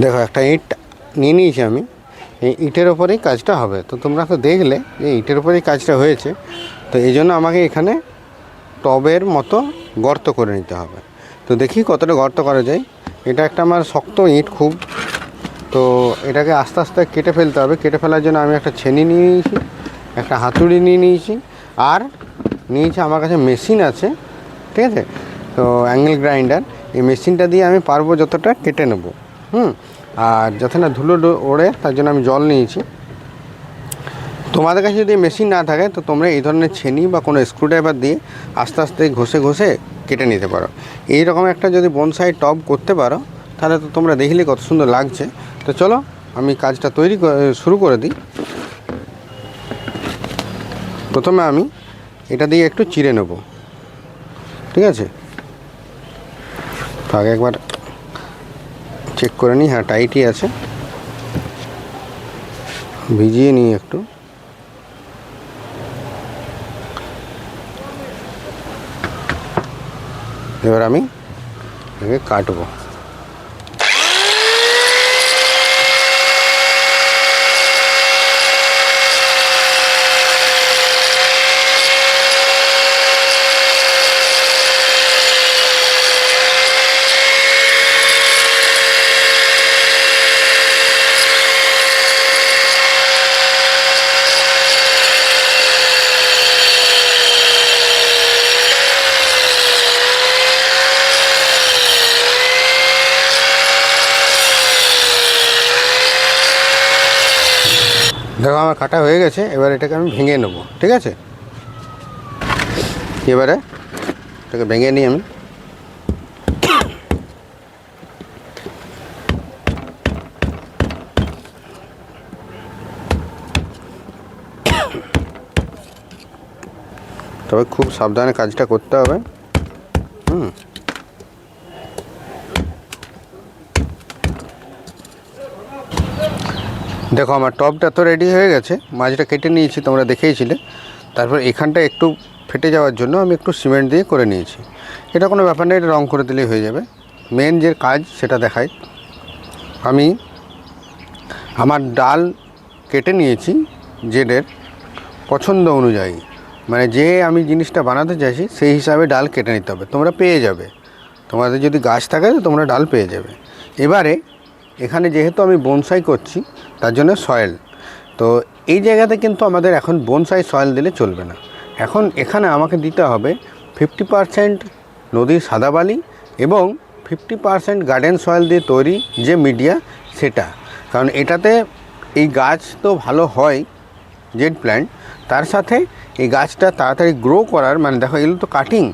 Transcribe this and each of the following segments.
দেখো, একটা ইট নিয়ে নিয়েছি আমি। এই ইটের ওপরেই কাজটা হবে। তো তোমরা তো দেখলে যে ইটের ওপরেই কাজটা হয়েছে। তো এই জন্য আমাকে এখানে টবের মতো গর্ত করে নিতে হবে। তো দেখি কতটা গর্ত করা যায়। এটা একটা আমার শক্ত ইট খুব। তো এটাকে আস্তে আস্তে কেটে ফেলতে হবে। কেটে ফেলার জন্য আমি একটা ছেনি নিয়ে নিয়েছি, একটা হাতুড়ি নিয়ে নিয়েছি, আর নিয়েছি আমার কাছে মেশিন আছে। ঠিক আছে? তো অ্যাঙ্গেল গ্রাইন্ডার। এই মেশিনটা দিয়ে আমি পারব যতটা কেটে নেব। হুম, আর যাতে না ধুলো ওড়ে, তার জন্য আমি জল নিয়েছি। তোমাদের কাছে যদি মেশিন না থাকে, তো তোমরা এই ধরনের ছেনি বা কোনো স্ক্রুড্রাইভার দিয়ে আস্তে আস্তে ঘষে ঘষে কেটে নিতে পারো। এই রকম একটা যদি বনসাই টব করতে পারো, তাহলে তো তোমরা দেখলে কত সুন্দর লাগছে। তো চলো, আমি কাজটা তৈরি শুরু করে দিই। প্রথমে আমি এটা দিয়ে একটু চিড়ে নেব। ঠিক আছে? আগে একবার চেক করে নিই। হ্যাঁ টাইটই আছে। ভিজিয়ে নিই একটু। এবার আমি একে কাটবো। দেখো আমার কাটা হয়ে গেছে, এবার এটাকে আমি ভেঙে নেব, ঠিক আছে? এবারে এটাকে ভেঙে নিই আমি। তবে খুব সাবধানে কাজটা করতে হবে। হুম। দেখো, আমার টপটা তো রেডি হয়ে গেছে। মাছটা কেটে নিয়েছি, তোমরা দেখেইছিলে। তারপর এখানটা একটু ফেটে যাওয়ার জন্য আমি একটু সিমেন্ট দিয়ে করে নিয়েছি। এটা কোনো ব্যাপার নেই এটা রং করে দিলেই হয়ে যাবে। মেন যে কাজ, সেটা দেখাই। আমি আমার ডাল কেটে নিয়েছি জেডের পছন্দ অনুযায়ী। মানে যে আমি জিনিসটা বানাতে চাইছি, সেই হিসাবে ডাল কেটে নিতে হবে। তোমরা পেয়ে যাবে। তোমাদের যদি গাছ থাকে, তো তোমরা ডাল পেয়ে যাবে। এবারে এখানে যেহেতু আমি বনসাই করছি, তার জন্য সয়েল তো এই জায়গাতে কিন্তু আমাদের এখন বনসাই সয়েল দিলে চলবে না। এখন এখানে আমাকে দিতে হবে ফিফটি পারসেন্ট নদীর সাদা বালি এবং ফিফটি পারসেন্ট গার্ডেন সয়েল দিয়ে তৈরি যে মিডিয়া সেটা। কারণ এটাতে এই গাছ তো ভালো হয় জেড প্ল্যান্ট তার সাথে এই গাছটা তাড়াতাড়ি গ্রো করার মানে দেখো এগুলো তো কাটিং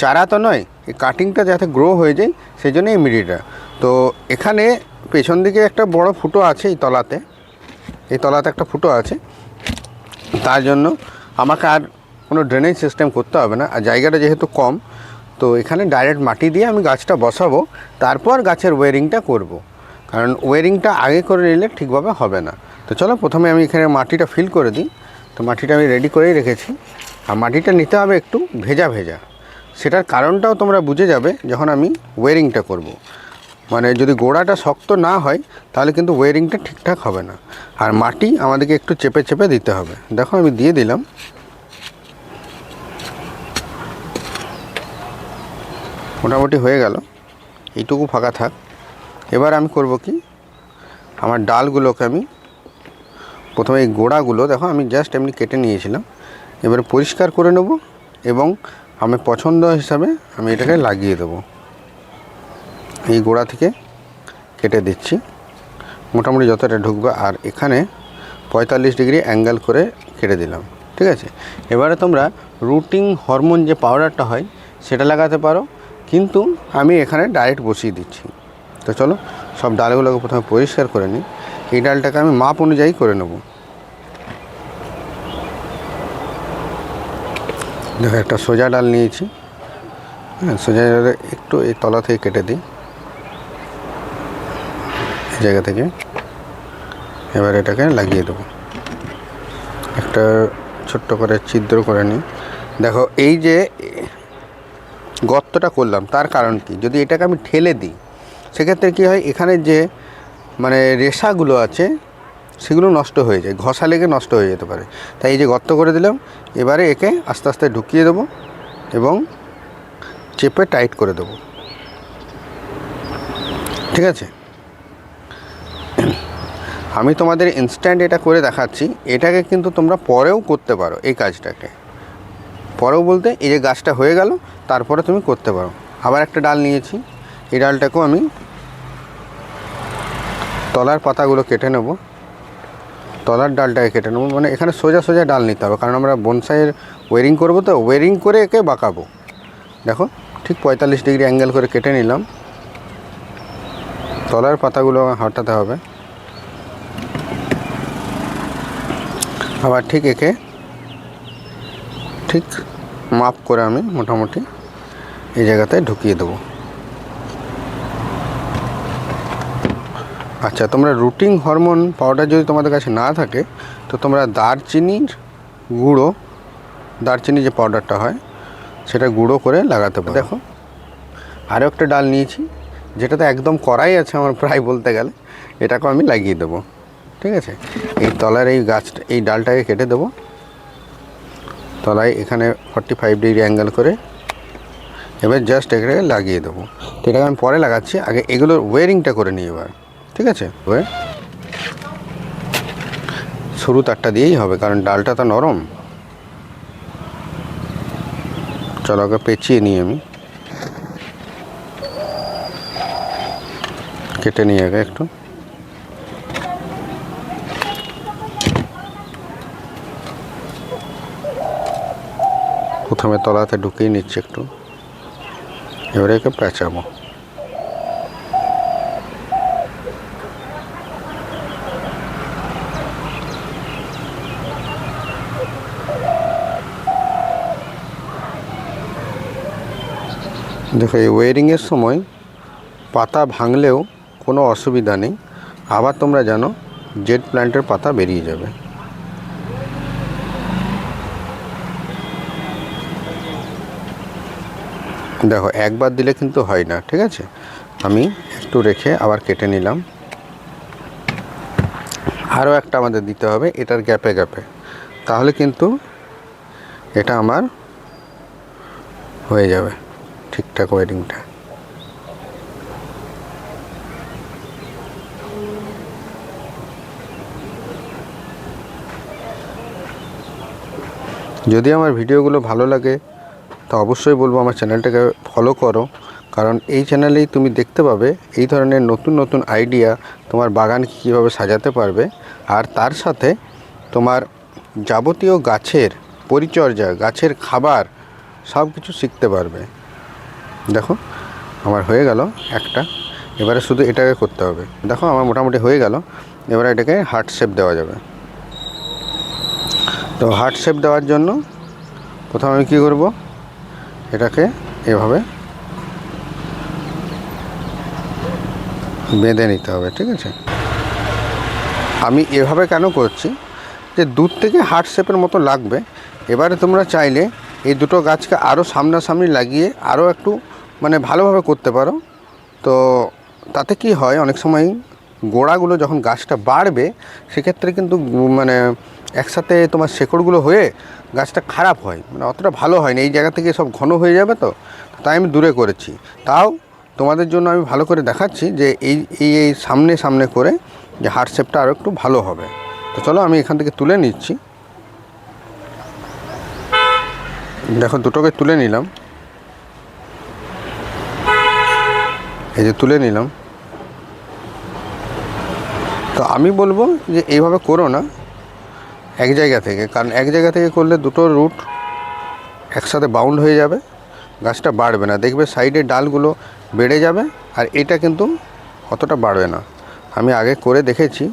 চারা তো নয়, এই কাটিংটা যাতে গ্রো হয়ে যায় সেই জন্য এই মিডিয়াটা তো এখানে পেছন দিকে একটা বড় ফুটো আছে এই তলাতে। এই তলাতে একটা ফুটো আছে। তার জন্য আমাকে আর কোনো ড্রেনেজ সিস্টেম করতে হবে না। আর জায়গাটা যেহেতু কম, তো এখানে ডাইরেক্ট মাটি দিয়ে আমি গাছটা বসাবো, তারপর গাছের ওয়ারিংটা করব। কারণ ওয়ারিংটা আগে করে নিলে ঠিকভাবে হবে না। তো চলো প্রথমে আমি এখানে মাটিটা ফিল করে দিই। তো মাটিটা আমি রেডি করেই রেখেছি। আর মাটিটা নিতে হবে একটু ভেজা ভেজা। সেটার কারণটাও তোমরা বুঝে যাবে যখন আমি ওয়ারিংটা করব। মানে যদি গোড়াটা শক্ত না হয়, তাহলে কিন্তু ওয়ারিংটা ঠিকঠাক হবে না। আর মাটি আমাদেরকে একটু চেপে চেপে দিতে হবে। দেখো আমি দিয়ে দিলাম। মোটামুটি হয়ে গেল। এইটুকু ফাঁকা থাক। এবার আমি করব কি? আমার ডালগুলোকে আমি প্রথমে এই গোড়াগুলো, দেখো আমি জাস্ট এমনি কেটে নিয়েছিলাম। এবারে পরিষ্কার করে নেব এবং আমি পছন্দ হিসাবে আমি এটাকে লাগিয়ে দেবো। এই গোড়া থেকে কেটে দিচ্ছি। মোটামুটি যতটা ঢুকবে, আর এখানে পঁয়তাল্লিশ ডিগ্রি অ্যাঙ্গেল করে কেটে দিলাম, ঠিক আছে? এবারে তোমরা রুটিং হরমোন যে পাউডারটা হয়, সেটা লাগাতে পারো, কিন্তু আমি এখানে ডাইরেক্ট বসিয়ে দিচ্ছি। তো চলো, সব ডালগুলোকে প্রথমে পরিষ্কার করে নিই। এই ডালটাকে আমি মাপ অনুযায়ী করে নেব। দেখো, একটা সোজা ডাল নিয়েছি। হ্যাঁ সোজা ডালে একটু এই তলা থেকে কেটে দিই। জায়গা থেকে। এবার এটাকে লাগিয়ে দেবো। একটা ছোট্ট করে ছিদ্র করে নিই। দেখো, এই যে গর্তটা করলাম, তার কারণ কি? যদি এটাকে আমি ঠেলে দিই, সেক্ষেত্রে কী হয়? এখানে যে মানে রেশাগুলো আছে, সেগুলো নষ্ট হয়ে যায়, ঘষা লেগে নষ্ট হয়ে যেতে পারে। তাই এই যে গর্ত করে দিলাম, এবারে একে আস্তে আস্তে ঢুকিয়ে দেবো এবং চেপে টাইট করে দেবো। ঠিক আছে? আমি তোমাদের ইনস্ট্যান্ট এটা করে দেখাচ্ছি। এটাকে কিন্তু তোমরা পরেও করতে পারো এই কাজটাকে। পরেও বলতে এই যে গাছটা হয়ে গেল, তারপরে তুমি করতে পারো। আবার একটা ডাল নিয়েছি। এই ডালটাকেও আমি তলার পাতাগুলো কেটে নেব। তলার ডালটাকে কেটে নেব। মানে এখানে সোজা সোজা ডাল নিতে হবে। কারণ আমরা বনসাইয়ের ওয়েরিং করব তো ওয়েরিং করে একে বাঁকাবো। দেখো, ঠিক পঁয়তাল্লিশ ডিগ্রি অ্যাঙ্গেল করে কেটে নিলাম। তলার পাতাগুলো হটাতে হবে। আবার ঠিক একে ঠিক মাপ করে আমি মোটামুটি এই জায়গাতে ঢুকিয়ে দেবো। আচ্ছা তোমরা রুটিং হরমোন পাউডার যদি তোমাদের কাছে না থাকে, তো তোমরা দারচিনির গুঁড়ো দারচিনি যে পাউডারটা হয়, সেটা গুঁড়ো করে লাগাতে পারো। দেখো আরও একটা ডাল নিয়েছি। যেটাতে একদম করাই আছে আমার প্রায় বলতে গেলে, এটাকেও আমি লাগিয়ে দেবো, ঠিক আছে? এই তলার এই গাছটা এই ডালটাকে কেটে দেবো। তলায় এখানে ফর্টি ফাইভ ডিগ্রি অ্যাঙ্গেল করে এবার জাস্ট এটাকে লাগিয়ে দেবো। তো এটাকে আমি পরে লাগাচ্ছি, আগে এগুলোর ওয়ারিংটা করে নিই এবার, ঠিক আছে? ওয়ে সরু তারটা দিয়েই হবে, কারণ ডালটা তো নরম। চলো আগে পেঁচিয়ে নিই আমি। কেটে নিয়ে আগে একটু। প্রথমে তলাতে ঢুকিয়ে নিচ্ছি একটু। এবারে একে পেঁচাবো। দেখো, এই ওয়ারিংয়ের সময় পাতা ভাঙলেও কোনো অসুবিধা নেই। আবার তোমরা জানো, জেট প্ল্যান্টের পাতা বেরিয়ে যাবে। দেখো, একবার দিলে কিন্তু হয় না, ঠিক আছে? আমি একটু রেখে আবার কেটে নিলাম। আরও একটা আমাদের দিতে হবে, এটার গ্যাপে গ্যাপে। তাহলে কিন্তু এটা আমার হয়ে যাবে ঠিকঠাক ওয়েডিংটা। যদি আমার ভিডিওগুলো ভালো লাগে, তো অবশ্যই বলব আমার চ্যানেলটাকে ফলো করো। কারণ এই চ্যানেলেই তুমি দেখতে পাবে এই ধরনের নতুন নতুন আইডিয়া তোমার বাগান কীভাবে সাজাতে পারবে। আর তার সাথে তোমার যাবতীয় গাছের পরিচর্যা, গাছের খাবার সব কিছু শিখতে পারবে। দেখো, আমার হয়ে গেল একটা। এবারে শুধু এটাকে করতে হবে। দেখো, আমার মোটামুটি হয়ে গেল। এবারে এটাকে হার্ট শেপ দেওয়া যাবে। তো হার্ট শেপ দেওয়ার জন্য প্রথমে আমি কী করব? এটাকে এভাবে বেঁধে নিতে হবে, ঠিক আছে? আমি এভাবে কেন করছি? যে দূর থেকে হার্ট শেপের মতো লাগবে। এবারে তোমরা চাইলে এই দুটো গাছকে আরও সামনাসামনি লাগিয়ে আরও একটু মানে ভালোভাবে করতে পারো। তো তাতে কি হয়? অনেক সময় গোড়াগুলো যখন গাছটা বাড়বে, সেক্ষেত্রে কিন্তু মানে একসাথে তোমার শেকড়গুলো হয়ে গাছটা খারাপ হয় মানে অতটা ভালো হয় না এই জায়গা থেকে সব ঘন হয়ে যাবে তো? তাই আমি দূরে করেছি। তাও তোমাদের জন্য আমি ভালো করে দেখাচ্ছি যে এই এই এই সামনে সামনে করে যে হার্ট শেপটা আরও একটু ভালো হবে। তো চলো আমি এখান থেকে তুলে নিচ্ছি। দেখো দুটোকে তুলে নিলাম। এই যে তুলে নিলাম। তো আমি বলব যে এইভাবে করো না। এক জায়গা থেকে, কারণ এক জায়গা থেকে করলে দুটো রুট একসাথে বাউন্ড হয়ে যাবে, গাছটা বাড়বে না। দেখবে সাইডের ডালগুলো বেড়ে যাবে আর এটা কিন্তু অতটা বাড়বে না। আমি আগে করে দেখেছি।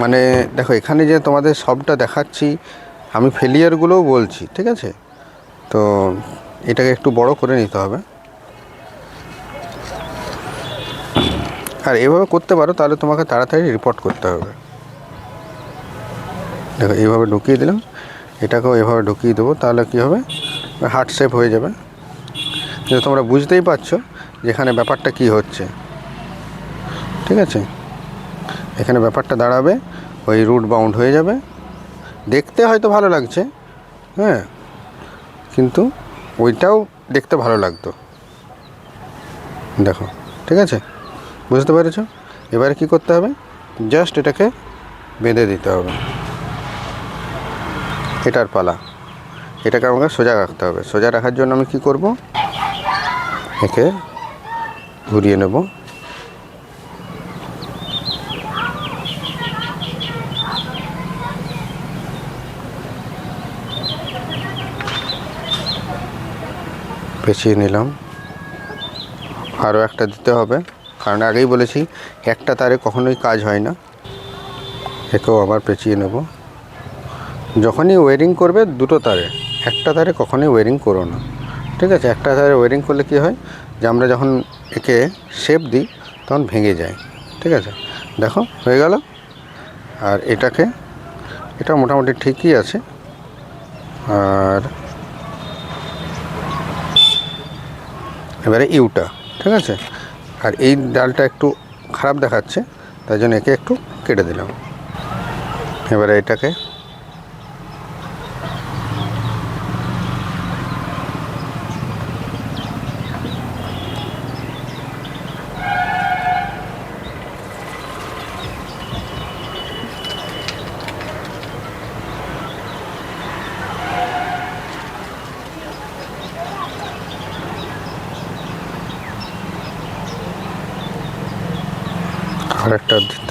মানে দেখো, এখানে যে তোমাদের সবটা দেখাচ্ছি, আমি ফেলিয়ারগুলোও বলছি, ঠিক আছে? তো এটাকে একটু বড় করে নিতে হবে। আর এভাবে করতে পারো, তাহলে তোমাকে তাড়াতাড়ি রিপোর্ট করতে হবে। দেখো, এইভাবে ঢুকিয়ে দিলাম। এটাকেও এভাবে ঢুকিয়ে দেবো, তাহলে কী হবে? হার্ট শেপ হয়ে যাবে। কিন্তু তোমরা বুঝতেই পারছ যেখানে ব্যাপারটা কি হচ্ছে। ঠিক আছে? এখানে ব্যাপারটা দাঁড়াবে, ওই রুট বাউন্ড হয়ে যাবে। দেখতে হয়তো ভালো লাগছে হ্যাঁ কিন্তু ওইটাও দেখতে ভালো লাগতো। দেখো, ঠিক আছে? বুঝতে পেরেছ? এবারে কি করতে হবে? জাস্ট এটাকে বেঁধে দিতে হবে। এটার পালা। এটাকে আমাকে সোজা রাখতে হবে। সোজা রাখার জন্য আমি কি করব? একে ঘুরিয়ে নেব। পেঁচিয়ে নিলাম। আরও একটা দিতে হবে। কারণ আগেই বলেছি, একটা তারে কখনোই কাজ হয় না। একেও আবার পেঁচিয়ে নেব। যখনই ওয়ারিং করবে, দুটো তারে। একটা তারে কখনোই ওয়ারিং করো না। ঠিক আছে? একটা তারে ওয়ারিং করলে কি হয়? যে আমরা যখন একে শেপ দিই, তখন ভেঙে যায়। ঠিক আছে? দেখো, হয়ে গেল। আর এটাকে, এটা মোটামুটি ঠিকই আছে। আর এবারে ইউটা, ঠিক আছে? আর এই ডালটা একটু খারাপ দেখাচ্ছে, তাই জন্য একে একটু কেটে দিলাম। এবারে এটাকে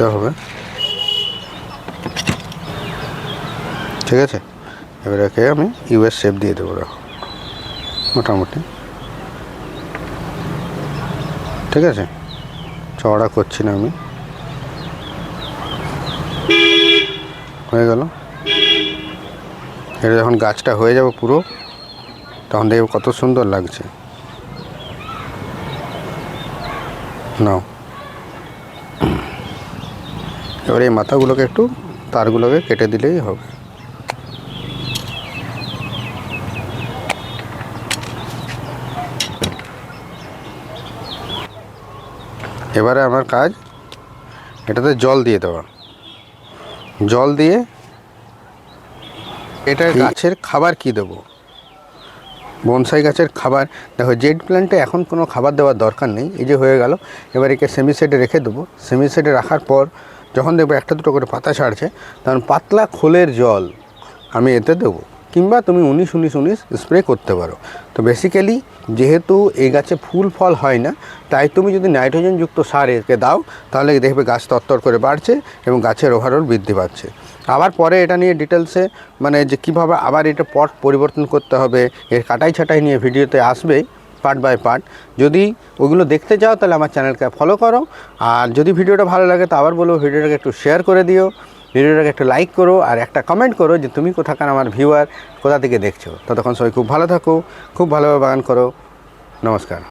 দিতে হবে। ঠিক আছে? এবার একে আমি ইউএস শেপ দিয়ে দেবো মোটামুটি। ঠিক আছে? চওড়া করছি না আমি। হয়ে গেল। এটা যখন গাছটা হয়ে যাবে পুরো, তখন দেখবে কত সুন্দর লাগছে। নাও। এবার এই মাথাগুলোকে একটু তারগুলোকে কেটে দিলেই হবে। এবারে আমার কাজ এটাতে জল দিয়ে দেওয়া। জল দিয়ে এটা গাছের খাবার কি দেবো? বনসাই গাছের খাবার। দেখো জেড প্ল্যান্টে এখন কোনো খাবার দেওয়ার দরকার নেই। এই যে হয়ে গেল এবার একে সেমি সেটে রেখে দেবো। সেমি সেটে রাখার পর যখন দেখব একটা দুটো করে পাতা ছাড়ছে, তখন পাতলা খোলের জল আমি এতে দেবো। কিংবা তুমি উনিশ উনিশ উনিশ স্প্রে করতে পারো। তো বেসিক্যালি যেহেতু এই গাছে ফুল ফল হয় না, তাই তুমি যদি নাইট্রোজেনযুক্ত সার একে দাও, তাহলে দেখবে গাছ তত্তর করে বাড়ছে এবং গাছের ওভারঅল বৃদ্ধি পাচ্ছে। আবার পরে এটা নিয়ে ডিটেলসে মানে যে কীভাবে আবার এটা পট পরিবর্তন করতে হবে, এর কাটাই ছাটাই নিয়ে ভিডিওতে আসবে পার্ট বাই পার্ট যদি ওগুলো দেখতে চাও, তাহলে আমার চ্যানেলকে ফলো করো। আর যদি ভিডিওটা ভালো লাগে, তো আবার বলব, ভিডিওটাকে একটু শেয়ার করে দিও। ভিডিওটাকে একটু লাইক করো, আর একটা কমেন্ট করো যে, তুমি কোথাকার আমার ভিউয়ার কোথা থেকে দেখছ? ততক্ষণ সবাই খুব ভালো থাকো, খুব ভালোভাবে বাগান করো। নমস্কার।